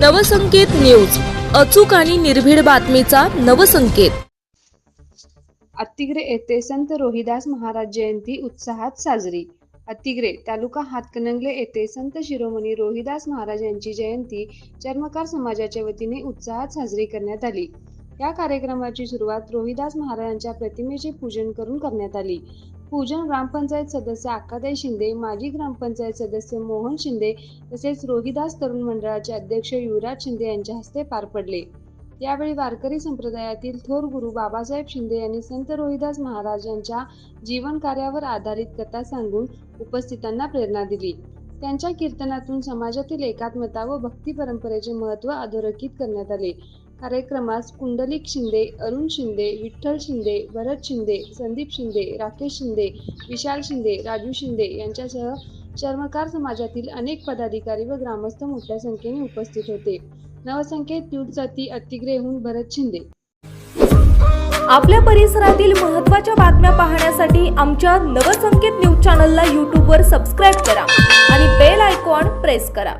Navsanket news. अचूक आणि निर्भीड बातमीचा नवसंकेत. अत्तिग्रे येथे संत रोहिदास महाराज जयंती उत्साहात साजरी. अत्तिग्रे तालुका हातकणंगले येथे संत शिरोमणी रोहिदास महाराज यांची जयंती चर्मकार समाजाच्या वतीने उत्साहात साजरी करण्यात आली. या कार्यक्रमाची सुरुवात रोहिदास महाराजांच्या प्रतिमेचे पूजन करून करण्यात आली. पूजन ग्रामपंचायत सदस्य अक्काताई शिंदे माजी ग्रामपंचायत सदस्य मोहन शिंदे तसेच रोहिदास तरुण मंडळाचे अध्यक्ष युवराज शिंदे यांच्या हस्ते पार पडले. यावेळी वारकरी संप्रदायातील थोर गुरु बाबासाहेब शिंदे यांनी संत रोहिदास महाराज यांच्या जीवन कार्यावर आधारित कथा सांगून उपस्थितांना प्रेरणा दिली. त्यांच्या कीर्तनातून समाजातील एकात्मता व भक्ती परंपरेचे महत्त्व अधोरेखित करण्यात आले. कार्यक्रमास कुंडलिक शिंदे अरुण शिंदे विठ्ठल शिंदे भरत शिंदे संदीप शिंदे राकेश शिंदे विशाल शिंदे राजू शिंदे यांच्यासह चर्मकार समाजातील अनेक पदाधिकारी व ग्रामस्थ मोठ्या संख्येने उपस्थित होते. नवसंकेत न्यूजसाठी अतिग्रेहून भरत शिंदे. आपल्या परिसरातील महत्त्वाच्या बातम्या पाहण्यासाठी आमच्या नवसंकेत न्यूज चॅनलला यूट्यूबवर सबस्क्राईब करा आणि बेल आयकॉन प्रेस करा.